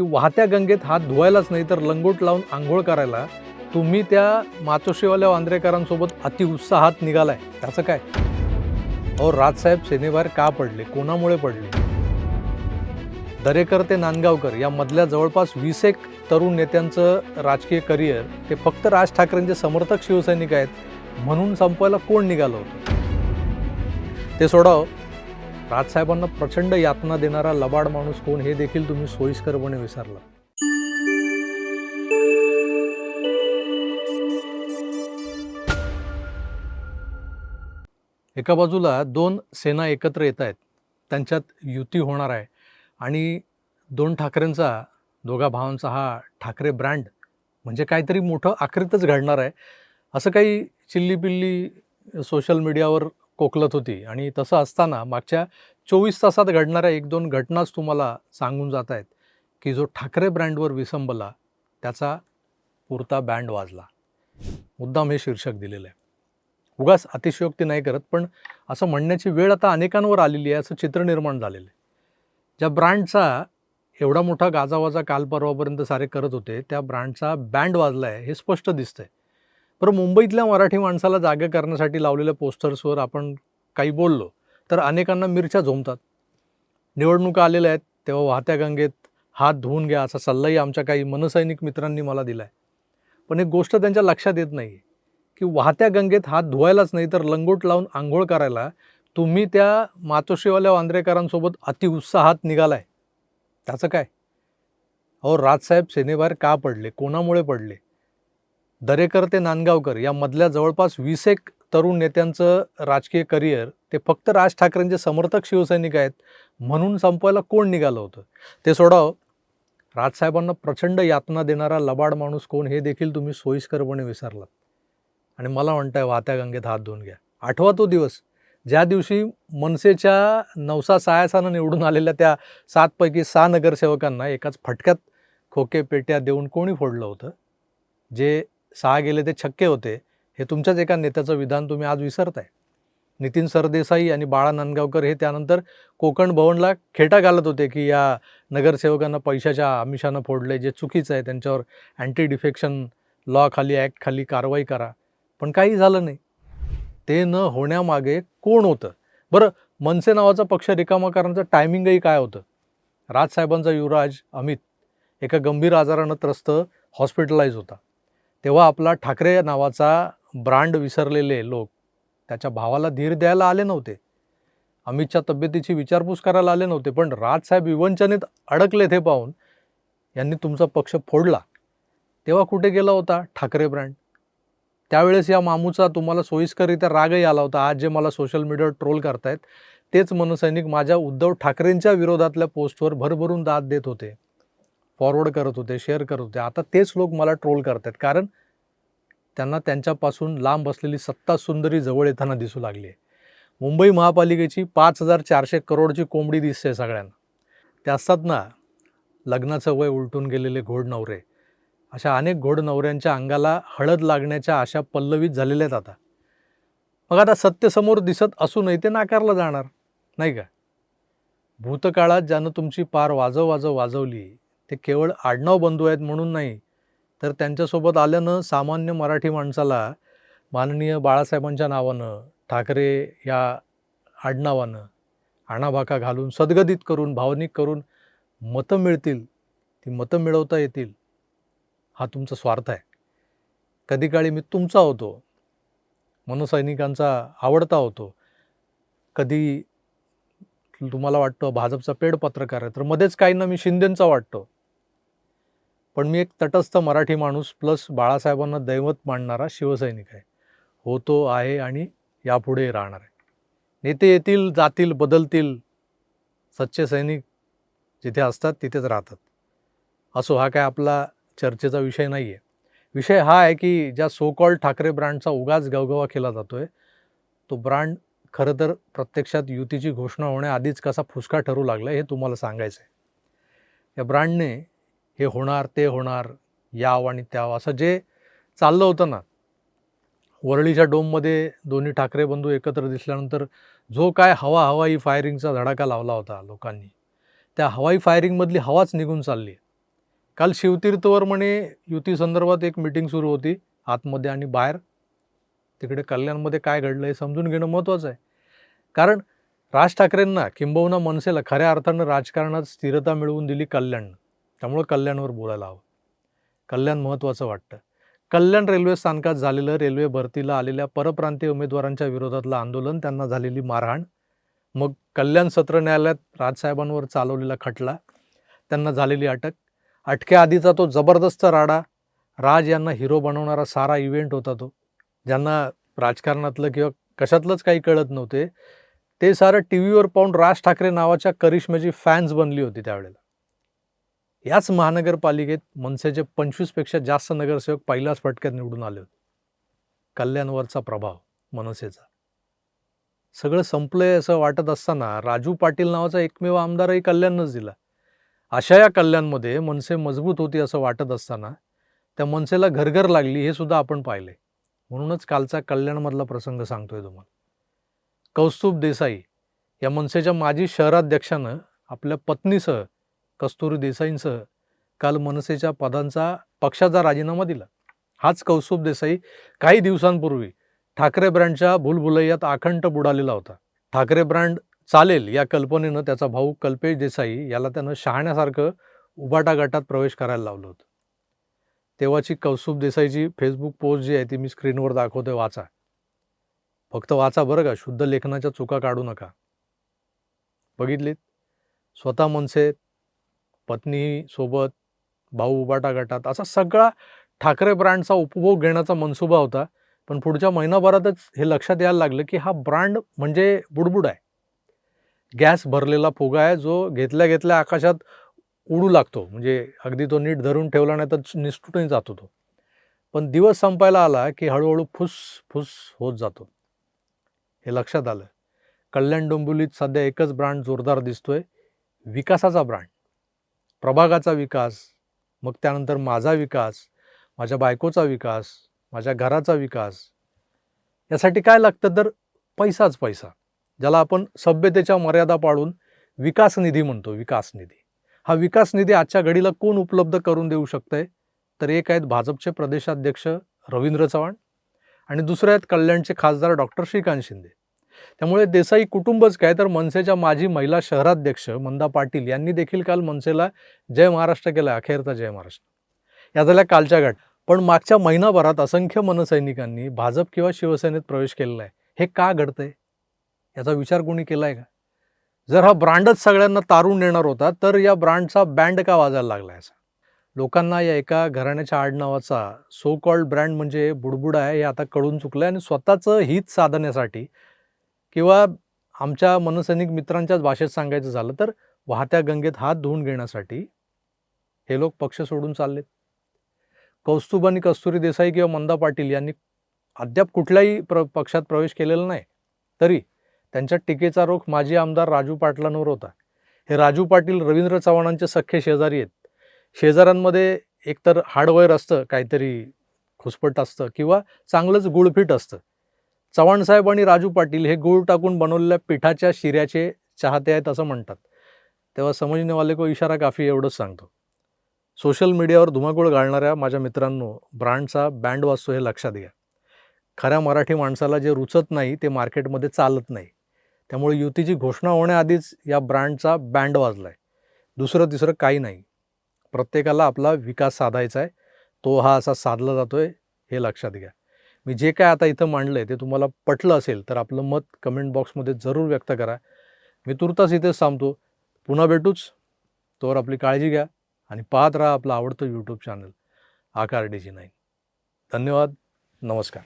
की वाहत्या गंगेत हात धुवायलाच नाही तर लंगोट लावून आंघोळ करायला तुम्ही त्या मातोश्रीवाल्या वांद्रेकरांसोबत अतिउत्साहात निघालाय. त्याचं काय? अहो राजसाहेब सेनेबाहेर का पडले? कोणामुळे पडले? दरेकर ते नांदगावकर या मधल्या जवळपास वीस एक तरुण नेत्यांचं राजकीय करिअर ते फक्त राज ठाकरेंचे समर्थक शिवसैनिक आहेत म्हणून संपवायला कोण निघालं होतं? ते सोडाव हो. राजसाहेबांना प्रचंड यातना देणारा लबाड माणूस कोण हे देखील तुम्ही सोयीस्करपणे विसरला एका बाजूला दोन सेना एकत्र येत आहेत. त्यांच्यात युती होणार आहे. आणि दोन ठाकरेंचा दोघा भावांचा हा ठाकरे ब्रँड म्हणजे काहीतरी मोठं आखरीतच घडणार आहे. असं काही चिल्लीपिल्ली सोशल मीडियावर कोकलत होती. आणि तसं असताना मागच्या चोवीस तासात घडणाऱ्या एक दोन घटनाच तुम्हाला सांगून जात आहेत की जो ठाकरे ब्रँडवर विसंबला त्याचा पुरता बँड वाजला. मुद्दाम हे शीर्षक दिलेलं आहे. उगाच अतिशयोक्ती नाही करत पण असं म्हणण्याची वेळ आता अनेकांवर आलेली आहे असं चित्र निर्माण झालेलं आहे. ज्या ब्रँडचा एवढा मोठा गाजावाजा काल परवापर्यंत सारे करत होते त्या ब्रँडचा बँड वाजला आहे हे स्पष्ट दिसतंय. बरं मुंबईतल्या मराठी माणसाला जागे करण्यासाठी लावलेल्या पोस्टर्सवर आपण काही बोललो तर अनेकांना मिरच्या झोमतात. निवडणुका आलेल्या आहेत तेव्हा वाहत्या गंगेत हात धुवून घ्या असा सल्लाही आमच्या काही मनसैनिक मित्रांनी मला दिला आहे पण एक गोष्ट त्यांच्या लक्षात येत नाही की वाहत्या गंगेत हात धुवायलाच नाही तर लंगोट लावून आंघोळ करायला तुम्ही त्या मातोश्रीवाल्या वांद्रेकरांसोबत अतिउत्साहात निघालाय. त्याचं काय? अहो राजसाहेब सेनेबाहेर का पडले? कोणामुळे पडले? दरेकर ते नांदगावकर या मधल्या जवळपास वीस एक तरुण नेत्यांचं राजकीय करिअर ते फक्त राज ठाकरेंचे समर्थक शिवसैनिक आहेत म्हणून संपवायला कोण निघालं होतं? ते सोडाव. राजसाहेबांना प्रचंड यातना देणारा लबाड माणूस कोण हे देखील तुम्ही सोयीस्करपणे विसरलात. आणि मला म्हणताय वाहत्या गंगेत हात धुवून घ्या. आठवा तो दिवस ज्या दिवशी मनसेच्या नवसा सायासानं निवडून आलेल्या त्या सातपैकी सहा नगरसेवकांना एकाच फटक्यात खोके पेट्या देऊन कोणी फोडलं होतं? जे सहा गेले ते छक्के होते. हे तुमच्याच एका नेत्याचं विधान तुम्ही आज विसरताय. नितीन सरदेसाई आणि बाळा नांदगावकर हे त्यानंतर कोकण भवनला खेटा घालत होते की या नगरसेवकांना पैशाच्या आमिषानं फोडले जे चुकीचं आहे त्यांच्यावर अँटी डिफेक्शन लॉ खाली ॲक्ट खाली कारवाई करा. पण काही झालं नाही. ते न होण्यामागे कोण होतं? बरं मनसे नावाचा पक्ष रिकामा करण्याचं टायमिंगही काय होतं? राजसाहेबांचा युवराज अमित एका गंभीर आजारानं त्रस्त हॉस्पिटलाइज होता. तेव्हा आपला ठाकरे नावाचा ब्रांड विसरलेले लोक त्याच्या भावाला धीर द्यायला आले नव्हते. अमितच्या तब्येतीची विचारपूस करायला आले नव्हते पण राजसाहेब विवंचनेत अडकले ते पाहून यांनी तुमचा पक्ष फोडला. तेव्हा कुठे गेला होता ठाकरे ब्रँड? त्यावेळेस या मामूचा तुम्हाला सोयीस्कररित्या रागही आला होता. आज जे मला सोशल मीडियावर ट्रोल करतायत तेच मनसैनिक माझ्या उद्धव ठाकरेंच्या विरोधातल्या पोस्टवर भरभरून दाद देत होते. फॉरवर्ड करत होते शेअर करत होते. आता तेच लोक मला ट्रोल करतात कारण त्यांना त्यांच्यापासून लांब असलेली सत्ता सुंदरी जवळ येताना दिसू लागली आहे. मुंबई महापालिकेची पाच हजार चारशे करोडची कोंबडी दिसते सगळ्यांना. ते असतात ना लग्नाचं वय उलटून गेलेले घोड नवरे. अशा अनेक घोड नवऱ्यांच्या अंगाला हळद लागण्याच्या आशा पल्लवीत झालेल्या आहेत आता. मग आता सत्यसमोर दिसत असूनही ते नाकारलं जाणार नाही का? भूतकाळात ज्यानं तुमची पार वाजव वाजव वाजवली ते केवळ आडनाव बंधू आहेत म्हणून नाही तर त्यांच्यासोबत आल्यानं सामान्य मराठी माणसाला माननीय बाळासाहेबांच्या नावानं ठाकरे या आडनावानं आणाभाका घालून सदगदित करून भावनिक करून मतं मिळतील ती मतं मिळवता येतील हा तुमचा स्वार्थ आहे. कधी काळी मी तुमचा होतो मनसैनिकांचा आवडता होतो कधी तुम्हाला वाटतं भाजपचा पेड पत्रकार आहे तर मध्येच काहींना मी शिंदेंचा वाटतो. पण मी एक तटस्थ मराठी माणूस प्लस बाळासाहेबांना दैवत मानणारा शिवसैनिक आहे. होतो आहे आणि यापुढे राहणार आहे. नेते येतील जातील बदलतील सच्चे सैनिक जिथे असतात तिथेच राहतात. असो हा काय आपला चर्चेचा विषय नाही आहे विषय हा आहे की ज्या सो ठाकरे ब्रँडचा उगाच गवगवा केला जातो आहे तो ब्रँड खरं तर प्रत्यक्षात युतीची घोषणा होण्याआधीच कसा फुसका ठरू लागला हे तुम्हाला सांगायचं आहे या ब्रँडने हे होणार ते होणार याव आणि त्याव. असं जे चाललं होतं ना वरळीच्या डोममध्ये दोन्ही ठाकरे बंधू एकत्र दिसल्यानंतर जो काय हवा हवाई फायरिंगचा धडाका लावला होता लोकांनी त्या हवाई फायरिंगमधली हवाच निघून चालली. आहे काल शिवतीर्थवर म्हणे युती संदर्भात एक मिटिंग सुरू होती आतमध्ये आणि बाहेर. तिकडे कल्याणमध्ये काय घडलं हे समजून घेणं महत्त्वाचं आहे. कारण राज ठाकरेंना किंबहुना मनसेला खऱ्या अर्थानं राजकारणात स्थिरता मिळवून दिली कल्याणनं. त्यामुळं कल्याणवर बोलायला हवं. कल्याण महत्त्वाचं वाटतं. कल्याण रेल्वे स्थानकात झालेलं रेल्वे भरतीला आलेल्या परप्रांतीय उमेदवारांच्या विरोधातलं आंदोलन त्यांना झालेली मारहाण मग कल्याण सत्र न्यायालयात राजसाहेबांवर चालवलेला खटला त्यांना झालेली अटक अटकेआधीचा तो जबरदस्त राडा राज यांना हिरो बनवणारा सारा इव्हेंट होता तो ज्यांना राजकारणातलं किंवा कशातलंच काही कळत नव्हते ते सारं टी व्हीवर पाहून राज ठाकरे नावाच्या करिश्म्याची फॅन्स बनली होती त्यावेळेला. याच महानगरपालिकेत मनसेचे पंचवीसपेक्षा जास्त नगरसेवक पहिल्याच फटक्यात निवडून आले होते. कल्याणवरचा प्रभाव मनसेचा. सगळं संपलंय असं वाटत असताना राजू पाटील नावाचा एकमेव आमदारही कल्याणच दिला. अशा या कल्याणमध्ये मनसे मजबूत होती असं वाटत असताना त्या मनसेला घरघर लागली हे सुद्धा आपण पाहिले. म्हणूनच कालचा कल्याणमधला प्रसंग सांगतोय तुम्हाला. कौस्तुभ देसाई या मनसेच्या माजी शहराध्यक्षानं आपल्या पत्नीसह कस्तुरी देसाईंसह काल मनसेच्या पदांचा पक्षाचा राजीनामा दिला. हाच कौस्तुभ देसाई काही दिवसांपूर्वी ठाकरे ब्रँडच्या भूलभुलैयात आखंड बुडालेला होता. ठाकरे ब्रँड चालेल या कल्पनेनं त्याचा भाऊ कल्पेश देसाई याला त्यानं शहाण्यासारखं उबाटा गटात प्रवेश करायला लावलं होतं. तेव्हाची कौस्तुभ देसाईची फेसबुक पोस्ट जी आहे ती मी स्क्रीनवर दाखवते वाचा. फक्त वाचा बरं का शुद्ध लेखनाच्या चुका काढू नका. बघितलीत? स्वतः मनसे पत्नीसोबत भाऊ उबाटा गटात असा सगळा ठाकरे ब्रँडचा उपभोग घेण्याचा मनसुबा होता. पण पुढच्या महिनाभरातच हे लक्षात यायला लागलं की हा ब्रँड म्हणजे बुडबुड आहे. गॅस भरलेला फुगा आहे जो घेतल्या घेतल्या आकाशात उडू लागतो. म्हणजे अगदी तो नीट धरून ठेवला नाही तर निसटूनही जातो तो पण दिवस संपायला आला की हळूहळू फुस फुस होत जातो. हे लक्षात आलं. कल्याण डोंबिवलीत सध्या एकच ब्रँड जोरदार दिसतोय. विकासाचा ब्रँड. प्रभागाचा विकास मग त्यानंतर माझा विकास माझ्या बायकोचा विकास माझ्या घराचा विकास. यासाठी काय लागतं तर पैसाच पैसा ज्याला आपण सभ्यतेच्या मर्यादा पाळून विकास निधी म्हणतो विकास निधी. हा विकास निधी आजच्या घडीला कोण उपलब्ध करून देऊ शकतंय? तर एक आहेत भाजपचे प्रदेशाध्यक्ष रवींद्र चव्हाण आणि दुसरे आहेत कल्याणचे खासदार डॉक्टर श्रीकांत शिंदे. त्यामुळे देसाई कुटुंबच काय तर मनसेच्या माजी महिला शहराध्यक्ष मंदा पाटील यांनी देखील काल मनसेला जय महाराष्ट्र केला अखेरचा जय महाराष्ट्र. या झाल्या कालच्या गाठ पण मागच्या महिनाभरात असंख्य मनसैनिकांनी भाजप किंवा शिवसेनेत प्रवेश केलेला आहे. हे का घडतंय? याचा विचार कोणी केला आहे का? जर हा ब्रँडच सगळ्यांना तारून नेणार होता तर या ब्रँडचा बँड का वाजायला लागला असा? लोकांना या एका घराण्याच्या आडनावाचा सो कॉल्ड ब्रँड म्हणजे बुडबुड आहे हे आता कळून चुकलं आणि स्वतःचं हित साधण्यासाठी किंवा आमच्या मनसैनिक मित्रांच्याच भाषेत सांगायचं झालं तर वाहत्या गंगेत हात धुवून घेण्यासाठी हे लोक पक्ष सोडून चाललेत. कौस्तुभ आणि कस्तुरी देसाई किंवा मंदा पाटील यांनी अद्याप कुठल्याही प्र पक्षात प्रवेश केलेला नाही. तरी त्यांच्या टीकेचा रोख माजी आमदार राजू पाटलांवर होता. हे राजू पाटील रवींद्र चव्हाणांचे सख्खे शेजारी आहेत. शेजाऱ्यांमध्ये एकतर हार्डवेअर असतं काहीतरी खुसपट असतं किंवा चांगलंच गुळफीट असतं. चव्हाण साहेब आणि राजू पाटील हे गूळ टाकून बनवलेल्या पिठाच्या शिऱ्याचे चाहते आहेत असं म्हणतात. तेव्हा समजणेवाले को इशारा काफी एवढंच सांगतो. सोशल मीडियावर धुमाकूळ घालणाऱ्या माझ्या मित्रांनो ब्रँडचा बँड वाजतो हे लक्षात घ्या. खऱ्या मराठी माणसाला जे रुचत नाही ते मार्केटमध्ये चालत नाही. त्यामुळे युतीची घोषणा होण्याआधीच या ब्रँडचा बँड वाजला आहे दुसरं तिसरं काही नाही. प्रत्येकाला आपला विकास साधायचा आहे. तो हा असा साधला जातो आहे हे लक्षात घ्या. मी जे काय आता इथं मांडलं आहे ते तुम्हाला पटलं असेल तर आपलं मत कमेंट बॉक्समध्ये जरूर व्यक्त करा. मी तुर्तास इथेच थांबतो. पुन्हा भेटूच. तोवर आपली काळजी घ्या आणि पाहत राहा आपलं आवडतं YouTube channel Aakar D G nine. धन्यवाद. नमस्कार.